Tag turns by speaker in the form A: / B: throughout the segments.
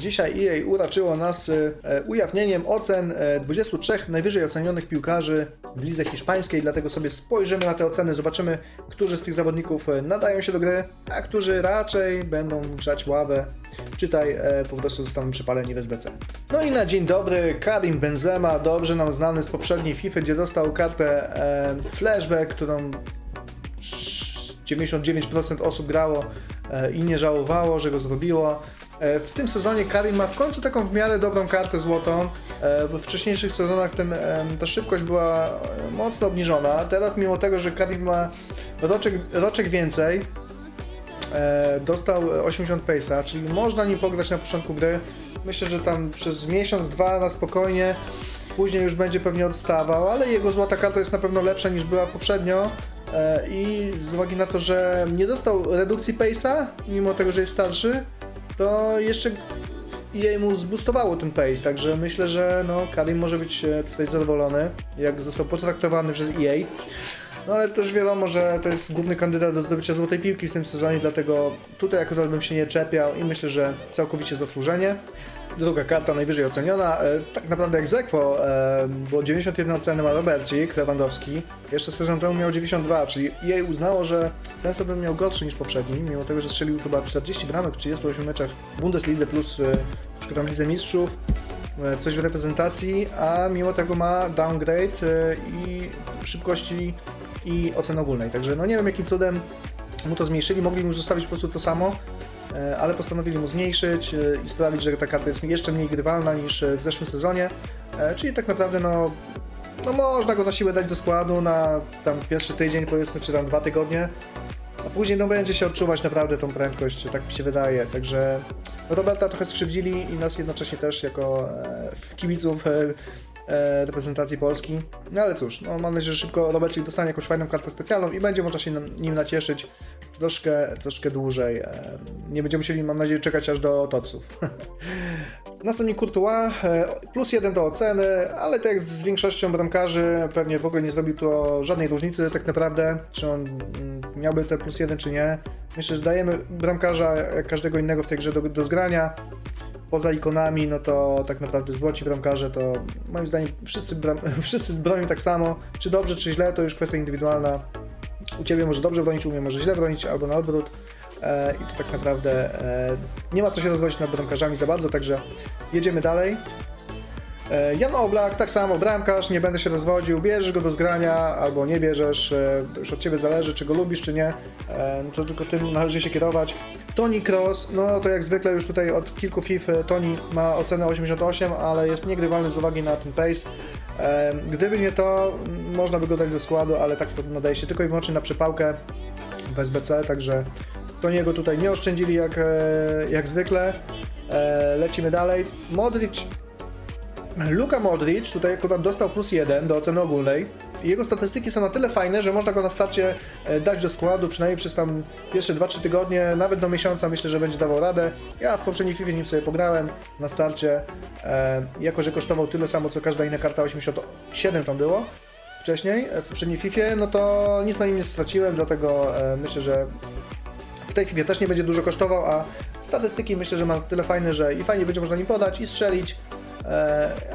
A: Dzisiaj EA uraczyło nas e, ujawnieniem ocen e, 23 najwyżej ocenionych piłkarzy w lidze hiszpańskiej, dlatego sobie spojrzymy na te oceny, zobaczymy, którzy z tych zawodników e, nadają się do gry, a którzy raczej będą grzać ławę, czytaj, e, po prostu zostaną przypaleni w SBC. No i na dzień dobry Karim Benzema, dobrze nam znany z poprzedniej FIFA, gdzie dostał kartę e, flashback, którą 99% osób grało e, i nie żałowało, że go zrobiło. E, W tym sezonie Karim ma w końcu taką w miarę dobrą kartę złotą. E, We wcześniejszych sezonach ten, ta szybkość była e, mocno obniżona. Teraz mimo tego, że Karim ma roczek, roczek więcej, dostał 80 pace'a, czyli można nim pograć na początku gry. Myślę, że tam przez miesiąc, dwa na spokojnie. Później już będzie pewnie odstawał, ale jego złota karta jest na pewno lepsza niż była poprzednio. I z uwagi na to, że nie dostał redukcji pace'a, mimo tego, że jest starszy, to jeszcze jej mu zboostowało ten pace, także myślę, że no, Karim może być e, tutaj zadowolony, jak został potraktowany przez EA. No ale też wiadomo, że to jest główny kandydat do zdobycia złotej piłki w tym sezonie, dlatego tutaj akurat bym się nie czepiał i myślę, że całkowicie zasłużenie. Druga karta najwyżej oceniona, e, tak naprawdę jak Zekwo, e, bo 91 oceny ma Robercik Lewandowski, jeszcze sezon temu miał 92, czyli jej uznało, że ten sezon miał gorszy niż poprzedni, mimo tego, że strzelił chyba 40 bramek w 38 meczach w Bundeslidze plus e, tam Lidze Mistrzów, e, coś w reprezentacji, a mimo tego ma downgrade e, i szybkości i oceny ogólnej, także no nie wiem jakim cudem mu to zmniejszyli, mogli mu zostawić po prostu to samo, e, ale postanowili mu zmniejszyć e, i sprawić, że ta karta jest jeszcze mniej grywalna niż e, w zeszłym sezonie, czyli tak naprawdę no, no można go na siłę dać do składu na tam pierwszy tydzień powiedzmy, czy tam dwa tygodnie, a później no będzie się odczuwać naprawdę tą prędkość, tak mi się wydaje, także no Roberta trochę skrzywdzili i nas jednocześnie też jako e, kibiców e, reprezentacji Polski. No ale cóż, no mam nadzieję, że szybko Robercik dostanie jakąś fajną kartę specjalną i będzie można się nim nacieszyć troszkę, troszkę dłużej. E, nie będziemy musieli, mam nadzieję, czekać aż do toców. Następnie Courtois, e, plus jeden do oceny, ale tak jak z większością bramkarzy, pewnie w ogóle nie zrobił to żadnej różnicy tak naprawdę, czy on mm, miałby te plus jeden, czy nie. Myślę, że dajemy bramkarza jak każdego innego w tej grze do, do zgrania. Poza ikonami, no to tak naprawdę złoci bramkarze to moim zdaniem wszyscy, bram, wszyscy bronią tak samo. Czy dobrze, czy źle, to już kwestia indywidualna. U Ciebie może dobrze bronić, u mnie może źle bronić, albo na odwrót. E, I to tak naprawdę e, nie ma co się rozwodzić nad bramkarzami za bardzo, także jedziemy dalej. E, Jan Oblak, tak samo, bramkarz, nie będę się rozwodził, bierzesz go do zgrania albo nie bierzesz, e, to już od Ciebie zależy, czy go lubisz, czy nie, e, no to tylko tym należy się kierować. Toni Kroos, no to jak zwykle już tutaj od kilku FIFA Toni ma ocenę 88, ale jest niegrywalny z uwagi na ten pace. Gdyby nie to, można by go dać do składu, ale tak to nadaje się tylko i wyłącznie na przypałkę w SBC, także Toniego tutaj nie oszczędzili jak, jak zwykle. Lecimy dalej. Modric Luka Modric tutaj akurat dostał plus jeden do oceny ogólnej. Jego statystyki są na tyle fajne, że można go na starcie e, dać do składu, przynajmniej przez tam pierwsze 2-3 tygodnie, nawet do miesiąca myślę, że będzie dawał radę. Ja w poprzedniej FIFA nim sobie pograłem na starcie, e, jako że kosztował tyle samo co każda inna karta, 87 tam było wcześniej, e, w poprzedniej FIFA, no to nic na nim nie straciłem, dlatego myślę, że w tej chwili też nie będzie dużo kosztował, a statystyki myślę, że ma tyle fajne, że i fajnie będzie można nim podać i strzelić,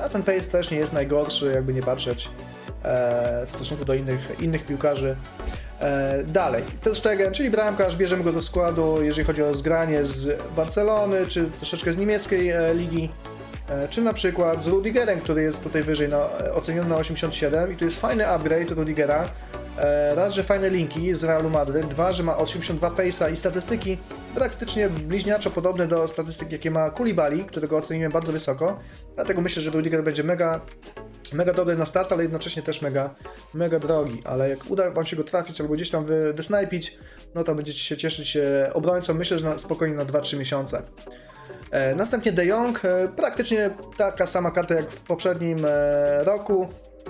A: a ten pace też nie jest najgorszy, jakby nie patrzeć e, w stosunku do innych, innych piłkarzy. E, dalej, Stegen, czyli bramkarz, bierzemy go do składu, jeżeli chodzi o zgranie z Barcelony, czy troszeczkę z niemieckiej e, ligi, e, czy na przykład z Rudigerem, który jest tutaj wyżej, no, e, oceniony na 87 i tu jest fajny upgrade Rudigera. E, Raz, że fajne linki z Realu Madryt, dwa, że ma 82 pace'a i statystyki praktycznie bliźniaczo podobne do statystyk, jakie ma Koulibaly, którego oceniłem bardzo wysoko. Dlatego myślę, że Rudiger będzie mega, mega dobry na start, ale jednocześnie też mega, mega drogi. Ale jak uda Wam się go trafić albo gdzieś tam wy, wysnajpić, no to będziecie się cieszyć e, obrońcą, myślę, że na, spokojnie na 2-3 miesiące. E, Następnie De Jong, e, praktycznie taka sama karta jak w poprzednim roku.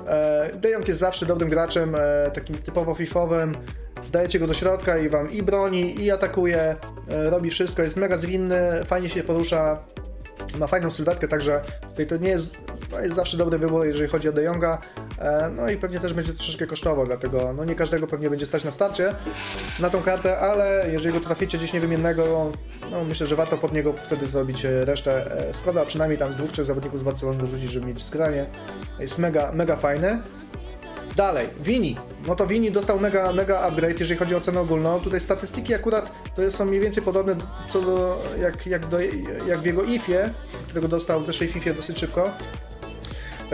A: E, De Jong jest zawsze dobrym graczem, e, takim typowo fifowym. Dajecie go do środka i wam i broni, i atakuje, e, robi wszystko, jest mega zwinny, fajnie się porusza, ma fajną sylwetkę, także tutaj to nie jest, jest zawsze dobry wybór, jeżeli chodzi o De Jonga, No i pewnie też będzie troszeczkę kosztował, dlatego no nie każdego pewnie będzie stać na starcie na tą kartę, ale jeżeli go traficie gdzieś niewymiennego, no myślę, że warto pod niego wtedy zrobić e, resztę e, składu, przynajmniej tam z dwóch, trzech zawodników z Barcelony dorzucić, żeby mieć skranie. Jest mega, mega fajny. Dalej, Vini. No to Vini dostał mega, mega upgrade, jeżeli chodzi o cenę ogólną. Tutaj statystyki akurat to są mniej więcej podobne do, co do, jak, jak, do, jak w jego IFie, którego dostał w zeszłej FIFie dosyć szybko.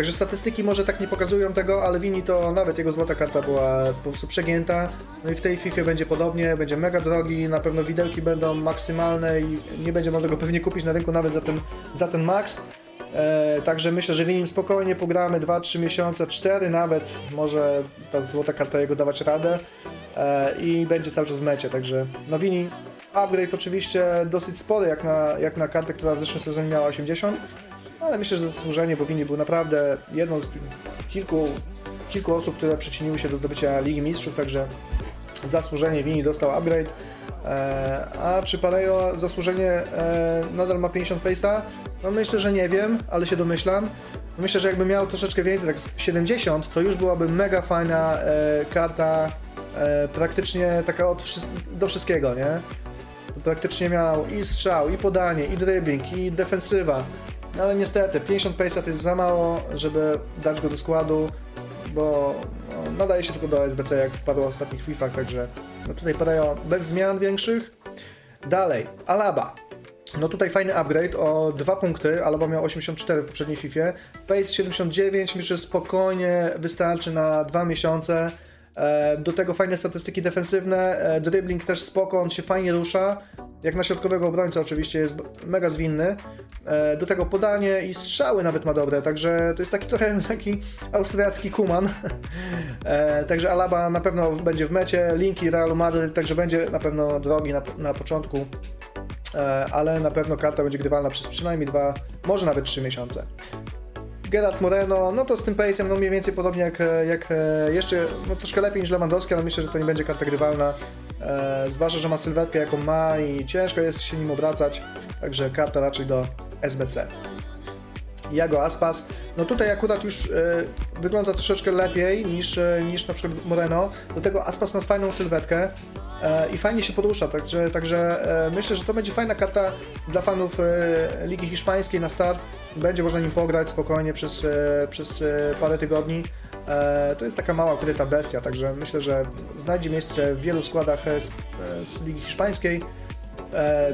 A: Także statystyki może tak nie pokazują tego, ale Vini to nawet jego złota karta była po prostu przegięta. No i w tej FIFA będzie podobnie, będzie mega drogi, na pewno widełki będą maksymalne i nie będzie można go pewnie kupić na rynku nawet za ten, za ten max. E, także myślę, że Winim spokojnie pogramy 2-3 miesiące, 4 nawet, może ta złota karta jego dawać radę e, i będzie cały czas w mecie, także no Wini upgrade oczywiście dosyć spory jak na, jak na kartę, która w zeszłym sezonie miała 80, ale myślę, że zasłużenie, bo Wini był naprawdę jedną z kilku, kilku osób, które przyczyniły się do zdobycia Ligi Mistrzów, także zasłużenie Wini dostał upgrade. E, a czy Parejo zasłużenie e, nadal ma 50 pace'a? No myślę, że nie wiem, ale się domyślam. Myślę, że jakby miał troszeczkę więcej, tak 70, to już byłaby mega fajna e, karta, praktycznie taka od do wszystkiego, nie? Praktycznie miał i strzał, i podanie, i dribbling, i defensywa. Ale niestety 50 pace'a to jest za mało, żeby dać go do składu, bo no, nadaje się tylko do SBC, jak wpadło w ostatnich FIFach, także no tutaj padają bez zmian większych. Dalej, Alaba. No tutaj fajny upgrade o 2 punkty, Alaba miał 84 w poprzedniej FIFA. Pace 79, myślę, że spokojnie wystarczy na 2 miesiące. E, Do tego fajne statystyki defensywne, e, dribbling też spoko, on się fajnie rusza. Jak na środkowego obrońca oczywiście jest mega zwinny. E, Do tego podanie i strzały nawet ma dobre, także to jest taki trochę taki austriacki kuman. Także Alaba na pewno będzie w mecie, linki Realu Madryt, także będzie na pewno drogi na, na początku, ale na pewno karta będzie grywalna przez przynajmniej dwa, może nawet trzy miesiące. Gerard Moreno, no to z tym pace'em no mniej więcej podobnie jak, jak e, jeszcze, no troszkę lepiej niż Lewandowski, ale myślę, że to nie będzie karta grywalna. E, zwłaszcza, że ma sylwetkę jaką ma i ciężko jest się nim obracać, także karta raczej do SBC. Jago Aspas, no tutaj akurat już e, wygląda troszeczkę lepiej niż, e, niż na przykład Moreno. Do tego Aspas ma fajną sylwetkę i fajnie się porusza, także, także e, myślę, że to będzie fajna karta dla fanów e, Ligi Hiszpańskiej na start. Będzie można nim pograć spokojnie przez, e, przez e, parę tygodni. E, to jest taka mała ukryta bestia, także myślę, że znajdzie miejsce w wielu składach e, z, e, z Ligi Hiszpańskiej. E,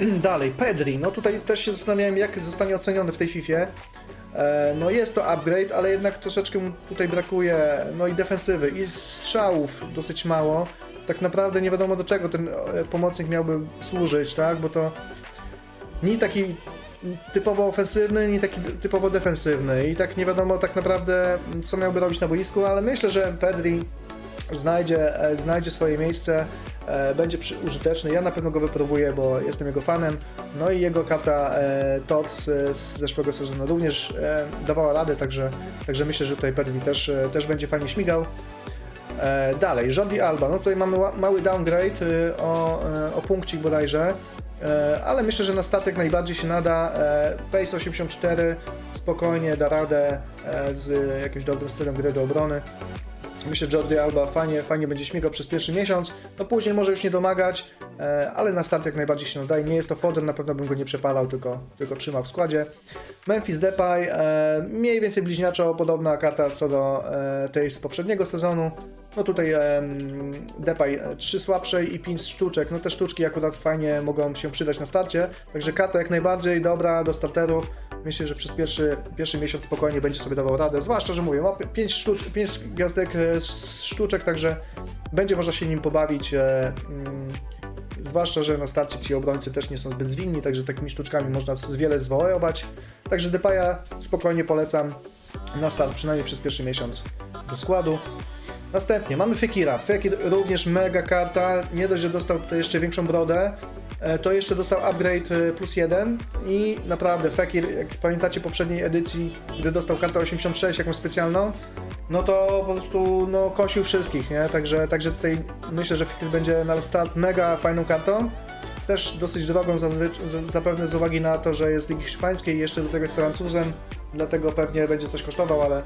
A: Dalej, Pedri. No tutaj też się zastanawiałem, jak zostanie oceniony w tej FIFA. E, No jest to upgrade, ale jednak troszeczkę tutaj brakuje no i defensywy, i strzałów dosyć mało. Tak naprawdę nie wiadomo do czego ten e, pomocnik miałby służyć, tak? Bo to ni taki typowo ofensywny, ni taki typowo defensywny. I tak nie wiadomo tak naprawdę, co miałby robić na boisku, ale myślę, że Pedri znajdzie, e, znajdzie swoje miejsce, e, będzie użyteczny. Ja na pewno go wypróbuję, bo jestem jego fanem. No i jego karta e, z zeszłego sezonu również dawała radę, także, także myślę, że tutaj Pedri też, też będzie fajnie śmigał. E, dalej, Jordi Alba. No tutaj mamy mały downgrade e, o, e, o punkcik bodajże. E, Ale myślę, że na statek najbardziej się nada. Pace 84 spokojnie da radę z jakimś dobrym stylem gry do obrony. Myślę, że Jordi Alba fajnie, fajnie będzie śmigał przez pierwszy miesiąc, no później może już nie domagać, ale na start jak najbardziej się nadaje. Nie jest to foder, na pewno bym go nie przepalał, tylko, tylko trzymał w składzie. Memphis Depay, e, mniej więcej bliźniaczo podobna karta co do e, tej z poprzedniego sezonu. No tutaj Depay 3 słabszej i 5 sztuczek. No te sztuczki akurat fajnie mogą się przydać na starcie, także karta jak najbardziej dobra do starterów. Myślę, że przez pierwszy, pierwszy miesiąc spokojnie będzie sobie dawał radę. Zwłaszcza, że mówię, ma 5 sztucz, pięć gwiazdek e, z sztuczek, także będzie można się nim pobawić. e, mm, Zwłaszcza, że na starcie ci obrońcy też nie są zbyt zwinni, także takimi sztuczkami można wiele zwoływać. Także Depaya spokojnie polecam na start, przynajmniej przez pierwszy miesiąc do składu. Następnie mamy Fekira. Fekir również mega karta. Nie dość, że dostał tutaj jeszcze większą brodę, e, to jeszcze dostał upgrade e, plus jeden i naprawdę Fekir, jak pamiętacie poprzedniej edycji, gdy dostał kartę 86, jakąś specjalną, no to po prostu no, kosił wszystkich, nie? Także, także tutaj myślę, że Fekir będzie na start mega fajną kartą. też dosyć drogą zapewne z uwagi na to, że jest Ligi Hiszpańskiej jeszcze do tego jest Francuzem, dlatego pewnie będzie coś kosztował, ale,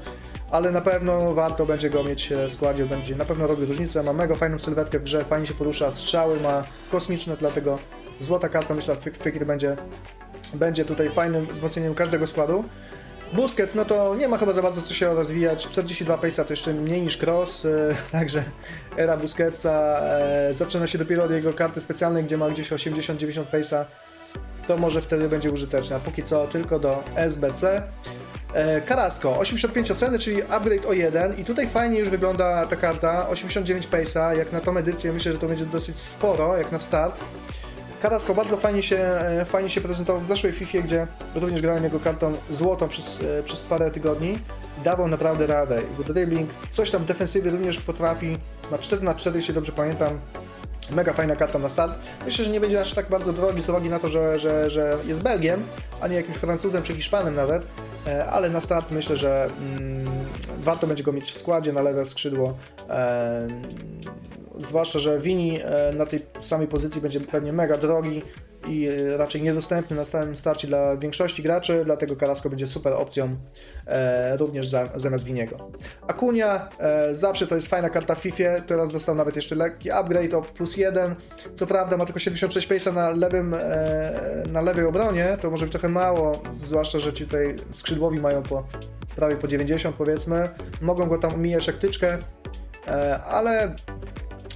A: ale na pewno warto będzie go mieć e, w składzie, będzie na pewno robi różnicę, ma mega fajną sylwetkę w grze, fajnie się porusza, strzały ma kosmiczne, dlatego złota karta myślę, że Fekir będzie, będzie tutaj fajnym wzmocnieniem każdego składu. Busquets, no to nie ma chyba za bardzo co się rozwijać. 42 pace'a to jeszcze mniej niż Cross, e, także era Busquetsa e, zaczyna się dopiero od jego karty specjalnej, gdzie ma gdzieś 80-90 pace'a. To może wtedy będzie użyteczne, póki co tylko do SBC. E, Carrasco, 85 oceny, czyli upgrade o 1 i tutaj fajnie już wygląda ta karta, 89 pace'a, jak na tą edycję myślę, że to będzie dosyć sporo, jak na start. Carrasco bardzo fajnie się, e, fajnie się prezentował w zeszłej FIFA, gdzie również grałem jego kartą złotą przez, e, przez parę tygodni. Dawał naprawdę radę. Jego dribbling, coś tam w defensywie również potrafi. Na 4 na 4 jeśli dobrze pamiętam. Mega fajna karta na start. Myślę, że nie będzie aż tak bardzo drogi z uwagi na to, że, że, że jest Belgiem, a nie jakimś Francuzem czy Hiszpanem nawet. E, Ale na start myślę, że mm, warto będzie go mieć w składzie na lewe skrzydło. Zwłaszcza, że Wini e, na tej samej pozycji będzie pewnie mega drogi i e, raczej niedostępny na samym starcie dla większości graczy, dlatego Carrasco będzie super opcją e, również za, zamiast Winiego. Akunia e, zawsze to jest fajna karta w FIFA, teraz dostał nawet jeszcze lekki upgrade o plus 1, co prawda ma tylko 76 pace'a na lewym, e, na lewej obronie, to może być trochę mało, zwłaszcza, że ci tutaj skrzydłowi mają po prawie po 90 powiedzmy, mogą go tam omijać jak tyczkę, e, ale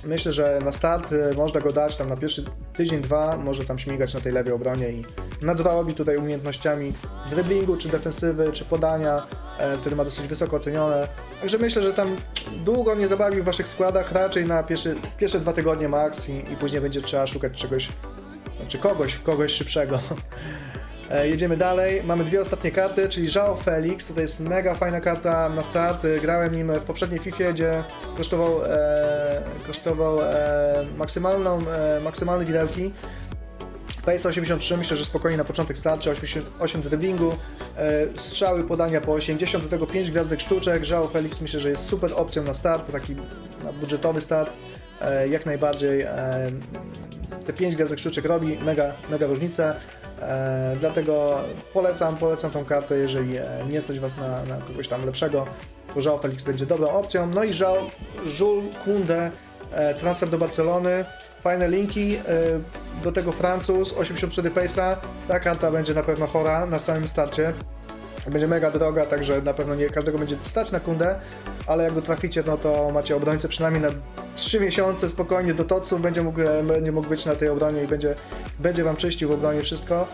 A: Myślę, że na start y, można go dać tam na pierwszy tydzień, dwa, może tam śmigać na tej lewej obronie i nadrobi tutaj umiejętnościami driblingu, czy defensywy, czy podania, e, który ma dosyć wysoko ocenione. Także myślę, że tam długo nie zabawi w waszych składach, raczej na pierwszy, pierwsze dwa tygodnie max i, i później będzie trzeba szukać czegoś, znaczy kogoś, kogoś szybszego. E, Jedziemy dalej. Mamy dwie ostatnie karty, czyli Joao Felix. To jest mega fajna karta na start. E, Grałem nim w poprzedniej FIFA, gdzie kosztował, e, kosztował e, maksymalną, e, maksymalne widełki. PS 83 myślę, że spokojnie na początek starczy, 88 driblingu, e, strzały, podania po 80, do tego 5 gwiazdek sztuczek, Joao Felix myślę, że jest super opcją na start, taki na budżetowy start, e, jak najbardziej e, te 5 gwiazdek sztuczek robi mega, mega różnicę, e, dlatego polecam, polecam tą kartę, jeżeli e, nie stać Was na, na kogoś tam lepszego, to Joao Felix będzie dobrą opcją, no i Joao, Jules Kunde, e, transfer do Barcelony, fajne linki, e, do tego Francuz, 84 pace'a, ta karta będzie na pewno chora na samym starcie, będzie mega droga, także na pewno nie każdego będzie stać na kundę, ale jak go traficie, no to macie obrońcę przynajmniej na 3 miesiące spokojnie do toców, będzie mógł, będzie mógł być na tej obronie i będzie, będzie Wam czyścił w obronie wszystko.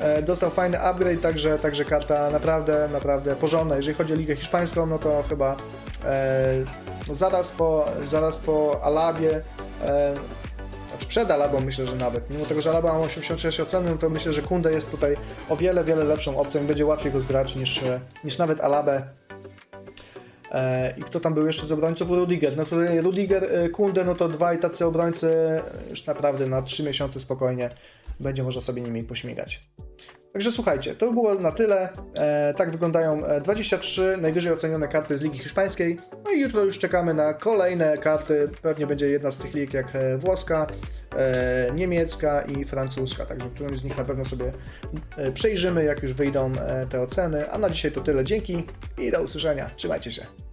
A: E, Dostał fajny upgrade, także, także karta naprawdę, naprawdę porządna. Jeżeli chodzi o Ligę Hiszpańską, no to chyba e, no zaraz, po, zaraz po Alabie, e, przed Alabą myślę, że nawet, mimo tego, że Alaba ma 86 oceny, no to myślę, że Kunde jest tutaj o wiele, wiele lepszą opcją i będzie łatwiej go zgrać niż, e, niż nawet Alabę. E, I kto tam był jeszcze z obrońców? Rudiger. No Rudiger, e, Kunde, no to dwaj tacy obrońcy już naprawdę na 3 miesiące spokojnie będzie można sobie nimi pośmigać. Także słuchajcie, to było na tyle. E, tak wyglądają e, 23 najwyżej ocenione karty z Ligi Hiszpańskiej. No i jutro już czekamy na kolejne karty. Pewnie będzie jedna z tych lig jak e, włoska, e, niemiecka i francuska. Także którąś z nich na pewno sobie e, przejrzymy, jak już wyjdą e, te oceny. A na dzisiaj to tyle. Dzięki i do usłyszenia. Trzymajcie się.